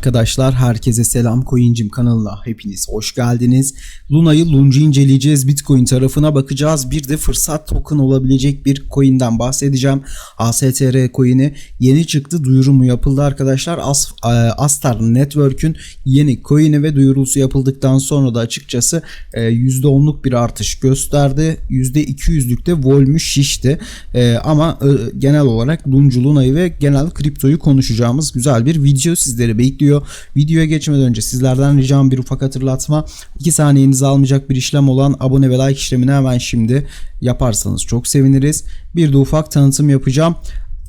Arkadaşlar herkese selam Coincim kanalına hepiniz hoş geldiniz. Luna'yı Luncu inceleyeceğiz. Bitcoin tarafına bakacağız. Bir de fırsat token olabilecek bir coin'den bahsedeceğim. ASTR coin'i yeni çıktı. Duyurumu yapıldı arkadaşlar. As, e, Astar Network'ün yeni coin'i ve duyurusu yapıldıktan sonra da açıkçası e, %10'luk bir artış gösterdi. %200'lük de volümü şişti. E, ama e, genel olarak Luncu Luna'yı ve genel kriptoyu konuşacağımız güzel bir video sizleri bekliyor. Videoya geçmeden önce sizlerden ricam bir ufak hatırlatma. 2 saniyenizi almayacak bir işlem olan abone ve like işlemini hemen şimdi yaparsanız çok seviniriz. Bir de ufak tanıtım yapacağım.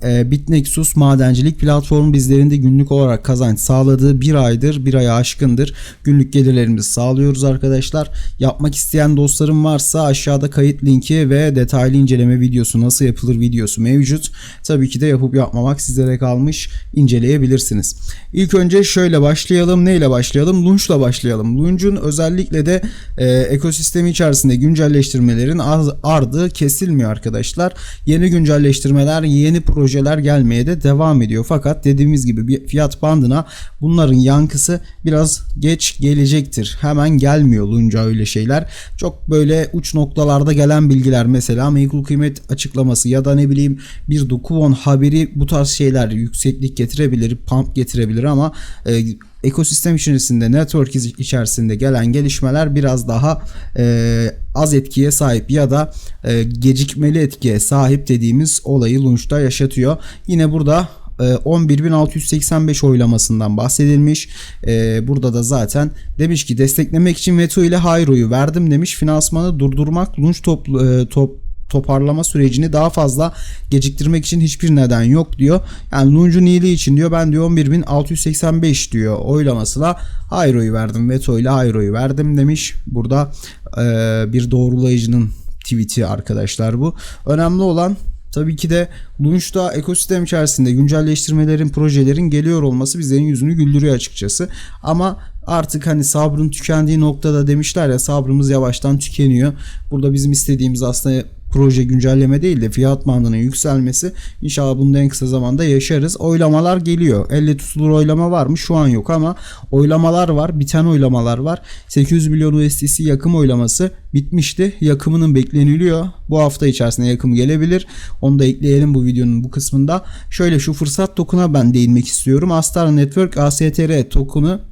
E, Bitnexus madencilik platformu bizlerinde günlük olarak kazanç sağladığı bir aydır, bir aya aşkındır. Günlük gelirlerimizi sağlıyoruz arkadaşlar. Yapmak isteyen dostlarım varsa aşağıda kayıt linki ve detaylı inceleme videosu nasıl yapılır videosu mevcut. Tabii ki de yapıp yapmamak sizlere kalmış inceleyebilirsiniz. İlk önce şöyle başlayalım. Neyle başlayalım? Launch'la başlayalım. Launch'un özellikle de e, ekosistemi içerisinde güncelleştirmelerin ardı kesilmiyor arkadaşlar. Yeni güncelleştirmeler, yeni proje projeler gelmeye de devam ediyor. Fakat dediğimiz gibi bir fiyat bandına bunların yankısı biraz geç gelecektir. Hemen gelmiyor olunca öyle şeyler. Çok böyle uç noktalarda gelen bilgiler mesela menkul kıymet açıklaması ya da ne bileyim bir Dokuvon haberi bu tarz şeyler yükseklik getirebilir, pump getirebilir ama e, ekosistem içerisinde, network içerisinde gelen gelişmeler biraz daha e, az etkiye sahip ya da e, gecikmeli etkiye sahip dediğimiz olayı Launch'ta yaşatıyor. Yine burada 11.685 oylamasından bahsedilmiş. Ee, burada da zaten demiş ki desteklemek için veto ile Hayro'yu verdim demiş. Finansmanı durdurmak Launch top, e, top toparlama sürecini daha fazla geciktirmek için hiçbir neden yok diyor. Yani Lunj'un iyiliği için diyor ben diyor 11.685 diyor oylamasına Hayro'yu verdim veto ile Hayro'yu verdim demiş. Burada e, bir doğrulayıcının tweet'i arkadaşlar bu. Önemli olan Tabii ki de Launch'ta ekosistem içerisinde güncelleştirmelerin, projelerin geliyor olması bizlerin yüzünü güldürüyor açıkçası. Ama artık hani sabrın tükendiği noktada demişler ya sabrımız yavaştan tükeniyor. Burada bizim istediğimiz aslında proje güncelleme değil de fiyat bandının yükselmesi. İnşallah bunu en kısa zamanda yaşarız. Oylamalar geliyor. Elle tutulur oylama var mı? Şu an yok ama oylamalar var. Biten oylamalar var. 800 milyon USDC yakım oylaması bitmişti. Yakımının bekleniliyor. Bu hafta içerisinde yakım gelebilir. Onu da ekleyelim bu videonun bu kısmında. Şöyle şu fırsat token'a ben değinmek istiyorum. Astar Network ASTR token'ı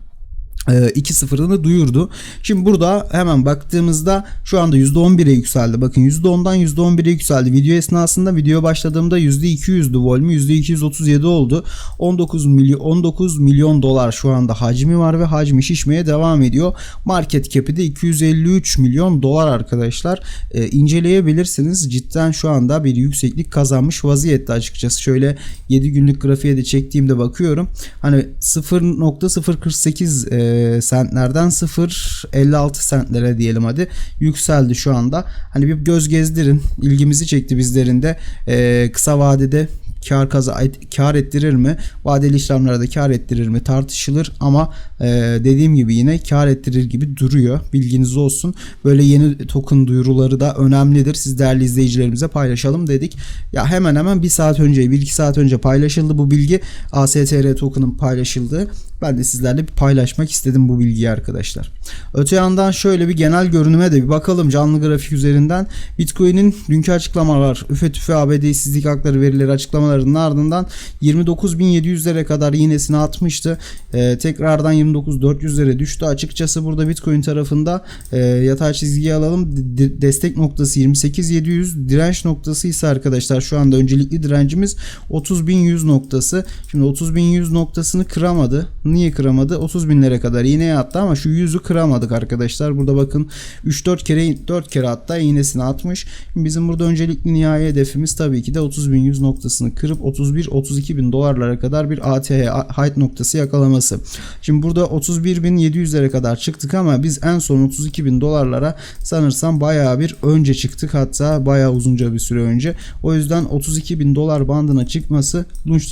2.0'ını e, duyurdu. Şimdi burada hemen baktığımızda şu anda %11'e yükseldi. Bakın %10'dan %11'e yükseldi. Video esnasında video başladığımda %200'dü volümü %237 oldu. 19 milyon 19 milyon dolar şu anda hacmi var ve hacmi şişmeye devam ediyor. Market cap'i de 253 milyon dolar arkadaşlar. E, inceleyebilirsiniz. Cidden şu anda bir yükseklik kazanmış vaziyette açıkçası. Şöyle 7 günlük grafiğe de çektiğimde bakıyorum. Hani 0.048 e, e, sentlerden 0.56 sentlere diyelim hadi yükseldi şu anda. Hani bir göz gezdirin. ilgimizi çekti bizlerin de. E, kısa vadede kar kaza kar ettirir mi? Vadeli işlemlerde kar ettirir mi? Tartışılır ama e, dediğim gibi yine kar ettirir gibi duruyor. Bilginiz olsun. Böyle yeni token duyuruları da önemlidir. Siz değerli izleyicilerimize paylaşalım dedik. Ya hemen hemen bir saat önce, bir iki saat önce paylaşıldı bu bilgi. ASTR token'ın paylaşıldığı. Ben de sizlerle bir paylaşmak istedim bu bilgiyi arkadaşlar. Öte yandan şöyle bir genel görünüme de bir bakalım canlı grafik üzerinden. Bitcoin'in dünkü açıklamalar, üfe tüfe ABD işsizlik hakları verileri açıklamalarının ardından 29.700'lere kadar iğnesini atmıştı. Ee, tekrardan 29.400'lere düştü. Açıkçası burada Bitcoin tarafında e, yatay çizgiyi alalım. De- destek noktası 28.700, direnç noktası ise arkadaşlar şu anda öncelikli direncimiz 30.100 noktası. Şimdi 30.100 noktasını kıramadı. Niye kıramadı? 30 binlere kadar iğneye attı ama şu yüzü kıramadık arkadaşlar. Burada bakın 3-4 kere 4 kere hatta iğnesini atmış. Bizim burada öncelikli nihai hedefimiz tabii ki de 30 bin 100 noktasını kırıp 31-32 bin dolarlara kadar bir ATH height noktası yakalaması. Şimdi burada 31 bin 700'lere kadar çıktık ama biz en son 32 bin dolarlara sanırsam bayağı bir önce çıktık hatta bayağı uzunca bir süre önce. O yüzden 32 bin dolar bandına çıkması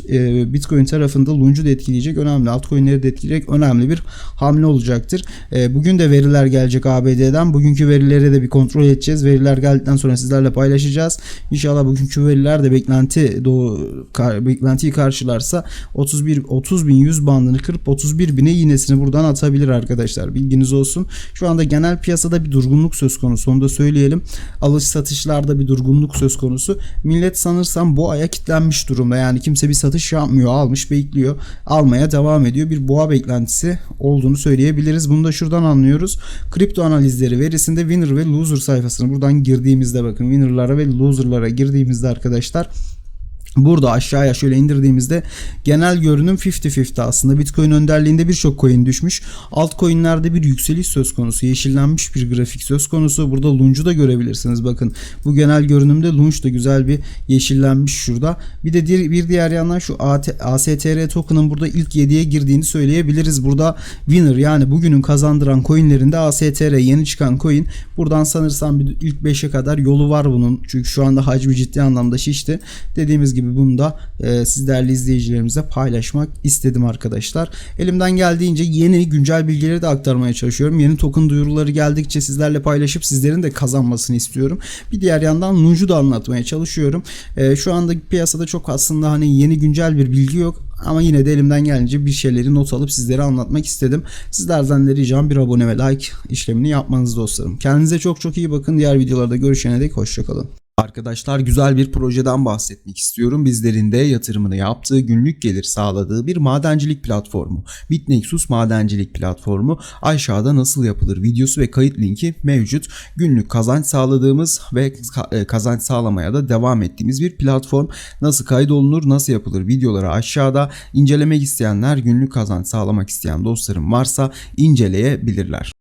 e, Bitcoin tarafında Lunge'u da etkileyecek önemli. Altcoin coinleri de etkileyecek önemli bir hamle olacaktır. E, bugün de veriler gelecek ABD'den. Bugünkü verileri de bir kontrol edeceğiz. Veriler geldikten sonra sizlerle paylaşacağız. İnşallah bugünkü veriler de beklenti kar- beklentiyi karşılarsa 31 30 bin 100 bandını kırıp 31 bine iğnesini buradan atabilir arkadaşlar. Bilginiz olsun. Şu anda genel piyasada bir durgunluk söz konusu. Onu da söyleyelim. Alış satışlarda bir durgunluk söz konusu. Millet sanırsam bu aya kitlenmiş durumda. Yani kimse bir satış yapmıyor. Almış bekliyor. Almaya devam ediyor. Bir boğa beklentisi olduğunu söyleyebiliriz. Bunu da şuradan anlıyoruz. Kripto analizleri verisinde winner ve loser sayfasını buradan girdiğimizde bakın winner'lara ve loser'lara girdiğimizde arkadaşlar Burada aşağıya şöyle indirdiğimizde genel görünüm 50-50 aslında. Bitcoin önderliğinde birçok coin düşmüş. Altcoin'lerde bir yükseliş söz konusu. Yeşillenmiş bir grafik söz konusu. Burada Lunge'u da görebilirsiniz. Bakın bu genel görünümde Lunge da güzel bir yeşillenmiş şurada. Bir de bir diğer yandan şu ASTR token'ın burada ilk 7'ye girdiğini söyleyebiliriz. Burada winner yani bugünün kazandıran coinlerinde ASTR yeni çıkan coin. Buradan sanırsam bir ilk 5'e kadar yolu var bunun. Çünkü şu anda hacmi ciddi anlamda şişti. Dediğimiz gibi bunu da e, siz değerli izleyicilerimize paylaşmak istedim arkadaşlar. Elimden geldiğince yeni güncel bilgileri de aktarmaya çalışıyorum. Yeni token duyuruları geldikçe sizlerle paylaşıp sizlerin de kazanmasını istiyorum. Bir diğer yandan Lunge'u da anlatmaya çalışıyorum. E, şu anda piyasada çok aslında hani yeni güncel bir bilgi yok. Ama yine de elimden gelince bir şeyleri not alıp sizlere anlatmak istedim. Sizlerden de ricam bir abone ve like işlemini yapmanız dostlarım. Kendinize çok çok iyi bakın. Diğer videolarda görüşene dek hoşçakalın. Arkadaşlar güzel bir projeden bahsetmek istiyorum. Bizlerin de yatırımını yaptığı, günlük gelir sağladığı bir madencilik platformu. Bitnexus madencilik platformu aşağıda nasıl yapılır videosu ve kayıt linki mevcut. Günlük kazanç sağladığımız ve e, kazanç sağlamaya da devam ettiğimiz bir platform. Nasıl kaydolunur, nasıl yapılır videoları aşağıda. İncelemek isteyenler, günlük kazanç sağlamak isteyen dostlarım varsa inceleyebilirler.